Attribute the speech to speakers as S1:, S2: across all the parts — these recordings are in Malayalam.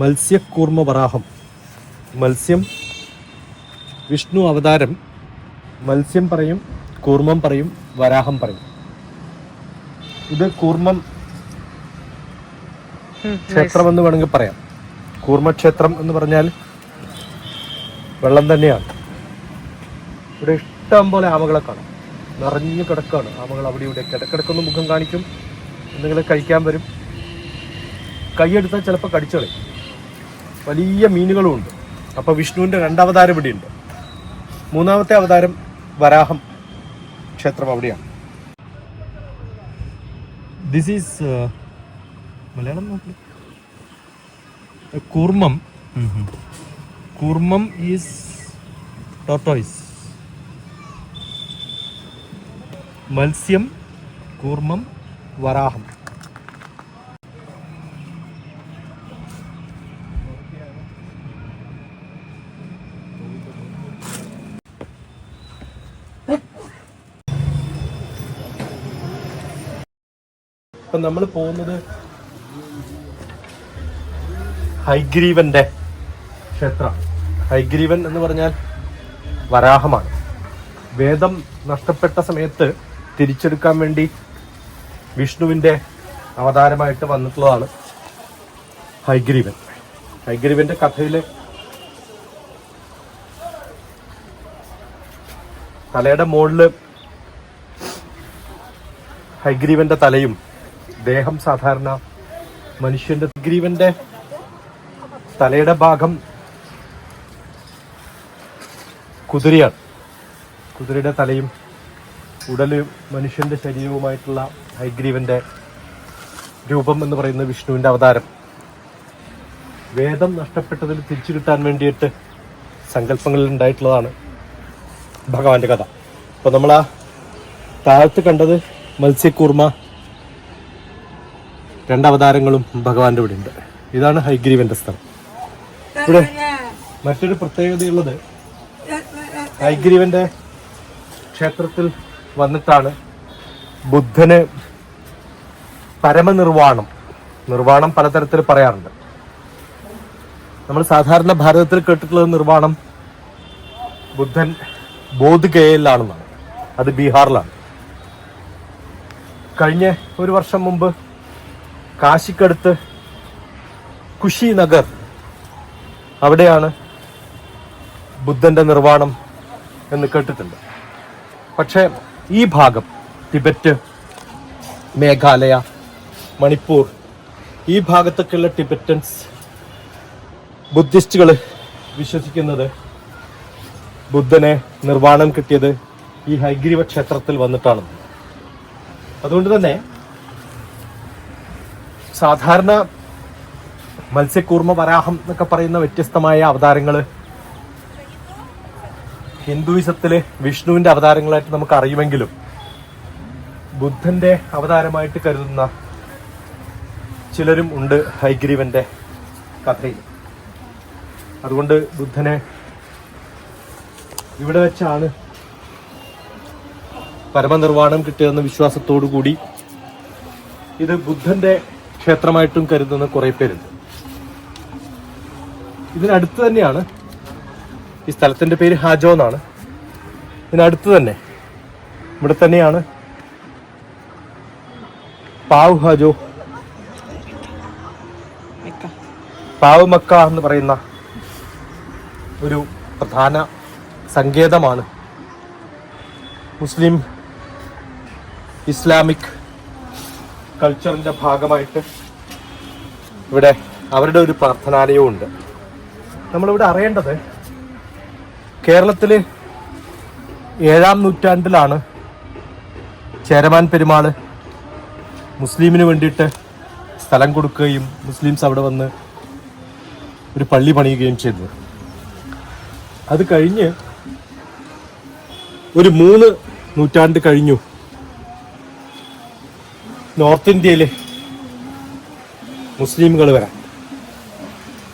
S1: മത്സ്യക്കൂർമ്മ വരാഹം. മത്സ്യം വിഷ്ണു അവതാരം മത്സ്യം പറയും കൂർമ്മം പറയും വരാഹം പറയും. ഇത് കൂർമ്മം ക്ഷേത്രം എന്ന് വേണമെങ്കിൽ പറയാം. കൂർമ്മക്ഷേത്രം എന്ന് പറഞ്ഞാൽ വെള്ളം തന്നെയാണ്. ഇവിടെ ഇഷ്ടം പോലെ ആമകളെ കാണും. നിറഞ്ഞു കിടക്കാണ് ആമകൾ അവിടെ ഇവിടെ കിടക്കിടക്കൊന്ന് മുഖം കാണിക്കും. എന്തെങ്കിലും കഴിക്കാൻ വരും. കൈയെടുത്താൽ ചിലപ്പോൾ കടിച്ചളയും. വലിയ മീനുകളും ഉണ്ട്. അപ്പോൾ വിഷ്ണുവിന്റെ രണ്ടവതാരം ഇവിടെയുണ്ട്. മൂന്നാമത്തെ അവതാരം വരാഹം ക്ഷേത്രം അവിടെയാണ്. ദിസ് ഈസ് മലയാളം നോക്കി. കൂർമ്മം. കൂർമ്മം ഈസ് ടോട്ടോയ്സ് മത്സ്യം കൂർമ്മം വരാഹം. ഇപ്പൊ നമ്മൾ പോകുന്നത് ഹൈഗ്രീവന്റെ ക്ഷേത്രം. ഹൈഗ്രീവൻ എന്ന് പറഞ്ഞാൽ വരാഹമാണ്. വേദം നഷ്ടപ്പെട്ട സമയത്ത് തിരിച്ചെടുക്കാൻ വേണ്ടി വിഷ്ണുവിന്റെ അവതാരമായിട്ട് വന്നിട്ടുള്ളതാണ് ഹൈഗ്രീവൻ. ഹൈഗ്രീവന്റെ കഥയിൽ തലയുടെ മുകളിൽ ഹൈഗ്രീവന്റെ തലയും ദേഹം സാധാരണ മനുഷ്യന്റെ ഗ്രീവന്റെ തലയുടെ ഭാഗം കുതിരയാണ്. കുതിരയുടെ തലയും ഉടലും മനുഷ്യന്റെ ശരീരവുമായിട്ടുള്ള ഹൈഗ്രീവന്റെ രൂപം എന്ന് പറയുന്ന വിഷ്ണുവിന്റെ അവതാരം. വേദം നഷ്ടപ്പെട്ടതിൽ തിരിച്ചു കിട്ടാൻ വേണ്ടിയിട്ട് സങ്കല്പങ്ങളിൽ ഉണ്ടായിട്ടുള്ളതാണ് ഭഗവാന്റെ കഥ. അപ്പൊ നമ്മൾ ആ താഴത്ത് കണ്ടത് മത്സ്യക്കൂർമ്മ രണ്ടവതാരങ്ങളും ഭഗവാന്റെ ഇവിടെ ഉണ്ട് ഇതാണ് ഹൈഗ്രീവന്റെ സ്ഥലം. ഇവിടെ മറ്റൊരു പ്രത്യേകതയുള്ളത് ഹൈഗ്രീവന്റെ ക്ഷേത്രത്തിൽ വന്നിട്ടാണ് ബുദ്ധന് പരമനിർവാണം. നിർവാണം പലതരത്തിൽ പറയാറുണ്ട്. നമ്മൾ സാധാരണ ഭാരതത്തിൽ കേട്ടിട്ടുള്ളത് നിർവാണം ബുദ്ധൻ ബോധ്ഗയയിലാണെന്നാണ്. അത് ബീഹാറിലാണ്. കഴിഞ്ഞ ഒരു വർഷം മുമ്പ് കാശിക്കടുത്ത് കുഷി നഗർ അവിടെയാണ് ബുദ്ധന്റെ നിർവാണം എന്ന് കേട്ടിട്ടുണ്ട്. പക്ഷേ ഈ ഭാഗം ടിബറ്റ് മേഘാലയ മണിപ്പൂർ ഈ ഭാഗത്തൊക്കെയുള്ള ടിബറ്റൻസ് ബുദ്ധിസ്റ്റുകൾ വിശ്വസിക്കുന്നത് ബുദ്ധനെ നിർവാണം കിട്ടിയത് ഈ ഹൈഗ്രീവ ക്ഷേത്രത്തിൽ വന്നിട്ടാണ് അതുകൊണ്ട് തന്നെ സാധാരണ മത്സ്യക്കൂർമ്മ വരാഹം എന്നൊക്കെ പറയുന്ന വ്യത്യസ്തമായ അവതാരങ്ങൾ ഹിന്ദുവിസത്തിലെ വിഷ്ണുവിന്റെ അവതാരങ്ങളായിട്ട് നമുക്ക് അറിയുമെങ്കിലും ബുദ്ധന്റെ അവതാരമായിട്ട് കരുതുന്ന ചിലരും ഉണ്ട് ഹൈഗ്രീവന്റെ കഥയിൽ. അതുകൊണ്ട് ബുദ്ധനെ ഇവിടെ വെച്ചാണ് പരമനിർവാണം കിട്ടിയതെന്ന വിശ്വാസത്തോടു കൂടി ഇത് ബുദ്ധന്റെ ക്ഷേത്രമായിട്ടും കരുതുന്ന കുറെ പേരുണ്ട്. ഇതിനടുത്ത് തന്നെയാണ് ഈ സ്ഥലത്തിന്റെ പേര് ഹാജോ എന്നാണ്. ഇതിനടുത്ത് തന്നെ ഇവിടെ തന്നെയാണ് പാവ് ഹാജോ. പാവ് മക്ക എന്ന് പറയുന്ന ഒരു പ്രധാന സങ്കേതമാണ് മുസ്ലിം ഇസ്ലാമിക് കൾച്ചറിന്റെ ഭാഗമായിട്ട് ഇവിടെ അവരുടെ ഒരു പ്രാർത്ഥനാലയവും ഉണ്ട് നമ്മളിവിടെ അറിയേണ്ടത് കേരളത്തിൽ ഏഴാം നൂറ്റാണ്ടിലാണ് ചേരമാൻ പെരുമാൾ മുസ്ലിമിന് വേണ്ടിയിട്ട് സ്ഥലം കൊടുക്കുകയും മുസ്ലിംസ് അവിടെ വന്ന് ഒരു പള്ളി പണിയുകയും ചെയ്തത്. അത് കഴിഞ്ഞ് ഒരു മൂന്ന് നൂറ്റാണ്ട് കഴിഞ്ഞു. നോർത്ത് ഇന്ത്യയിൽ മുസ്ലിമുകൾ വരാം.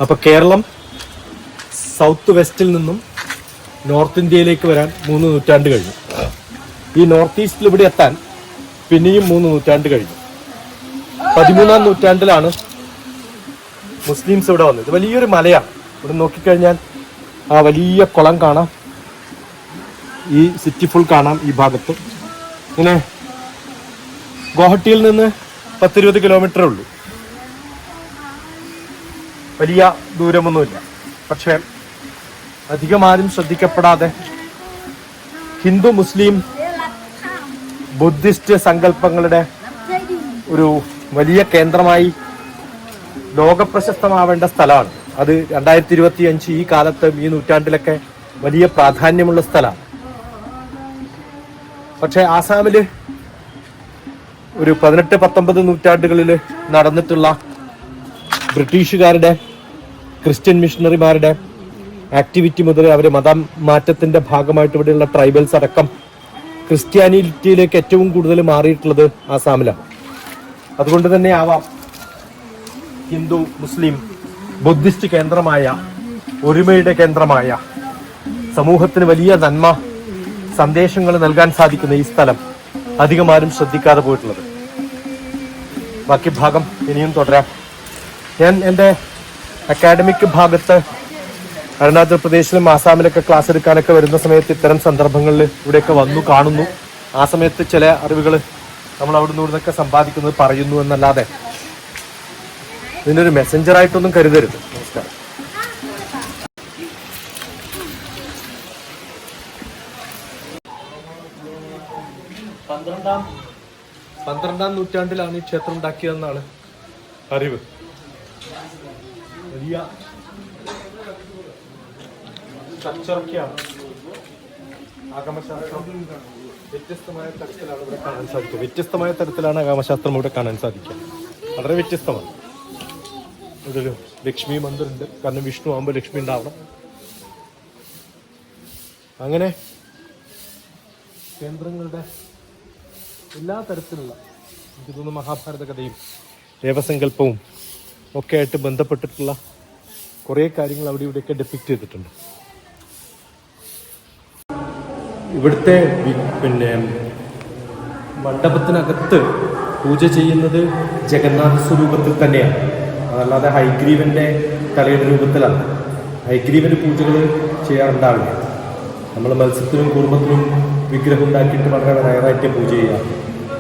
S1: അപ്പൊ കേരളം സൗത്ത് വെസ്റ്റിൽ നിന്നും നോർത്ത് ഇന്ത്യയിലേക്ക് വരാൻ മൂന്ന് നൂറ്റാണ്ട് കഴിഞ്ഞു. ഈ നോർത്ത് ഈസ്റ്റിൽ ഇവിടെ എത്താൻ പിന്നെയും മൂന്ന് നൂറ്റാണ്ട് കഴിഞ്ഞു. പതിമൂന്നാം നൂറ്റാണ്ടിലാണ് മുസ്ലിംസ് ഇവിടെ വന്നത്. വലിയൊരു മലയാണ്. ഇവിടെ നോക്കിക്കഴിഞ്ഞാൽ ആ വലിയ കുളം കാണാം. ഈ സിറ്റി ഫുൾ കാണാം ഈ ഭാഗത്ത്. ഇങ്ങനെ ഗുവാഹട്ടിയിൽ നിന്ന് പത്തിരുപത് കിലോമീറ്ററേ ഉള്ളൂ. വലിയ ദൂരമൊന്നുമില്ല. പക്ഷേ അധികമാരും ശ്രദ്ധിക്കപ്പെടാതെ ഹിന്ദു മുസ്ലിം ബുദ്ധിസ്റ്റ് സങ്കല്പങ്ങളുടെ ഒരു വലിയ കേന്ദ്രമായി ലോകപ്രശസ്തമാവേണ്ട സ്ഥലമാണ്. അത് രണ്ടായിരത്തി ഇരുപത്തി അഞ്ച് ഈ കാലത്ത് ഈ നൂറ്റാണ്ടിലൊക്കെ വലിയ പ്രാധാന്യമുള്ള സ്ഥലമാണ്. പക്ഷെ ആസാമിൽ ഒരു പതിനെട്ട് പത്തൊമ്പത് നൂറ്റാണ്ടുകളിൽ നടന്നിട്ടുള്ള ബ്രിട്ടീഷുകാരുടെ ക്രിസ്ത്യൻ മിഷണറിമാരുടെ ആക്ടിവിറ്റി മുതൽ അവരെ മതം മാറ്റത്തിന്റെ ഭാഗമായിട്ട് ഇവിടെയുള്ള ട്രൈബൽസ് അടക്കം ക്രിസ്ത്യാനിറ്റിയിലേക്ക് ഏറ്റവും കൂടുതൽ മാറിയിട്ടുള്ളത് ആസാമിലാണ്. അതുകൊണ്ട് തന്നെ ആവാം ഹിന്ദു മുസ്ലിം ബുദ്ധിസ്റ്റ് കേന്ദ്രമായ ഒരുമയുടെ കേന്ദ്രമായ സമൂഹത്തിന് വലിയ നന്മ സന്ദേശങ്ങൾ നൽകാൻ സാധിക്കുന്ന ഈ സ്ഥലം. അധികം ആരും ശ്രദ്ധിക്കാതെ പോയിട്ടുള്ളത്. ബാക്കി ഭാഗം ഇനിയും തുടരാം. ഞാൻ എന്റെ അക്കാഡമിക് ഭാഗത്ത് അരുണാചൽ പ്രദേശിലും ആസാമിലൊക്കെ ക്ലാസ് എടുക്കാനൊക്കെ വരുന്ന സമയത്ത് ഇത്തരം സന്ദർഭങ്ങളിൽ ഇവിടെയൊക്കെ വന്നു കാണുന്നു. ആ സമയത്ത് ചില അറിവുകൾ നമ്മൾ അവിടെ നിന്ന് ഇവിടുന്നൊക്കെ സമ്പാദിക്കുന്നത് പറയുന്നു എന്നല്ലാതെ ഇതിനൊരു മെസ്സഞ്ചറായിട്ടൊന്നും കരുതരുത്. പന്ത്രണ്ടാം പന്ത്രണ്ടാം നൂറ്റാണ്ടിലാണ് ഈ ക്ഷേത്രം ഉണ്ടാക്കിയതെന്നാണ് അറിവ്. വലിയ സ്ട്രക്ചറൊക്കെയാണ് ആഗമശാസ്ത്രം വ്യത്യസ്തമായ തരത്തിലാണ് ഇവിടെ ആഗമശാസ്ത്രം ഇവിടെ കാണാൻ സാധിക്കുക. വളരെ വ്യത്യസ്തമാണ്. ഇതൊരു ലക്ഷ്മി മന്ദിറുണ്ട് കാരണം വിഷ്ണു ആകുമ്പോൾ ലക്ഷ്മി ഉണ്ടാവണം. അങ്ങനെ കേന്ദ്രങ്ങളുടെ എല്ലാ തരത്തിലുള്ള എനിക്ക് തോന്നുന്നു മഹാഭാരത കഥയും ദേവസങ്കല്പവും ഒക്കെ ആയിട്ട് ബന്ധപ്പെട്ടിട്ടുള്ള കുറേ കാര്യങ്ങൾ അവിടെ ഇവിടെയൊക്കെ ഡെപ്പിക്റ്റ് ചെയ്തിട്ടുണ്ട്. ഇവിടുത്തെ പിന്നെ മണ്ഡപത്തിനകത്ത് പൂജ ചെയ്യുന്നത് ജഗന്നാഥ സ്വരൂപത്തിൽ തന്നെയാണ്. അതല്ലാതെ ഹൈഗ്രീവന്റെ തലയുടെ രൂപത്തിലാണ് ഹൈഗ്രീവന് പൂജകൾ ചെയ്യാറുണ്ടാവില്ല. നമ്മൾ മത്സ്യത്തിനും കുടുംബത്തിനും വിഗ്രഹം ഉണ്ടാക്കിയിട്ട് വളരെ റയറായിട്ട് പൂജ ചെയ്യാറ്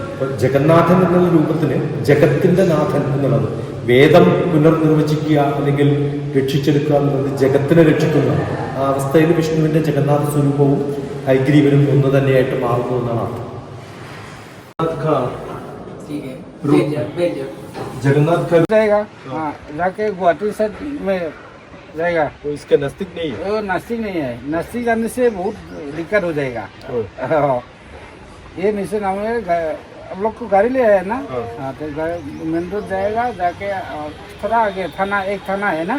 S1: അപ്പോൾ ജഗന്നാഥൻ എന്നുള്ള രൂപത്തിന് ജഗത്തിന്റെ നാഥൻ എന്നുള്ളത് വേദം പുനർനിർവചിക്കുക അല്ലെങ്കിൽ രക്ഷിച്ചെടുക്കുക എന്നുള്ളത് ജഗത്തിനെ രക്ഷിക്കുന്ന ആ അവസ്ഥയിൽ വിഷ്ണുവിന്റെ ജഗന്നാഥ സ്വരൂപവും ഹൈഗ്രീവനും ഒന്ന് തന്നെയായിട്ട് മാറുന്നു എന്നാണ് അർത്ഥം
S2: ठीक है भेज जाओ भेज जाओ
S1: जगन्नाथ का
S3: जाएगा हाँ जाके गुवाहाटी साइड में जाएगा
S1: कोई इसका नज़दीक नहीं है?
S3: वो नासिक नहीं है। नासिक जाने से बहुत दिक्कत हो जाएगा। हाँ। ये मिशन हमें हम लोग को गाड़ी ले आए ना?
S1: हाँ।
S3: हाँ तो मेन रोड जाएगा जाके थोड़ा आगे थाना एक थाना है ना?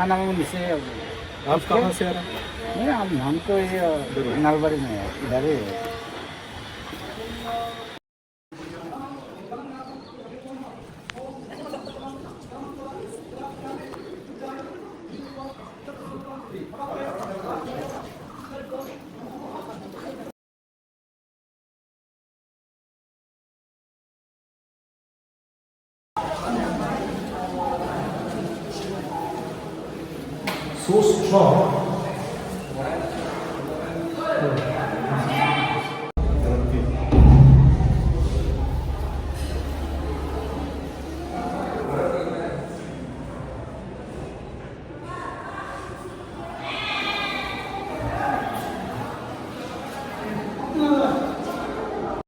S3: थाना में मिसे
S1: आप कहाँ से आ रहे हैं?
S3: नहीं हम हम तो ये नलबारी में है इधर है।
S1: So strong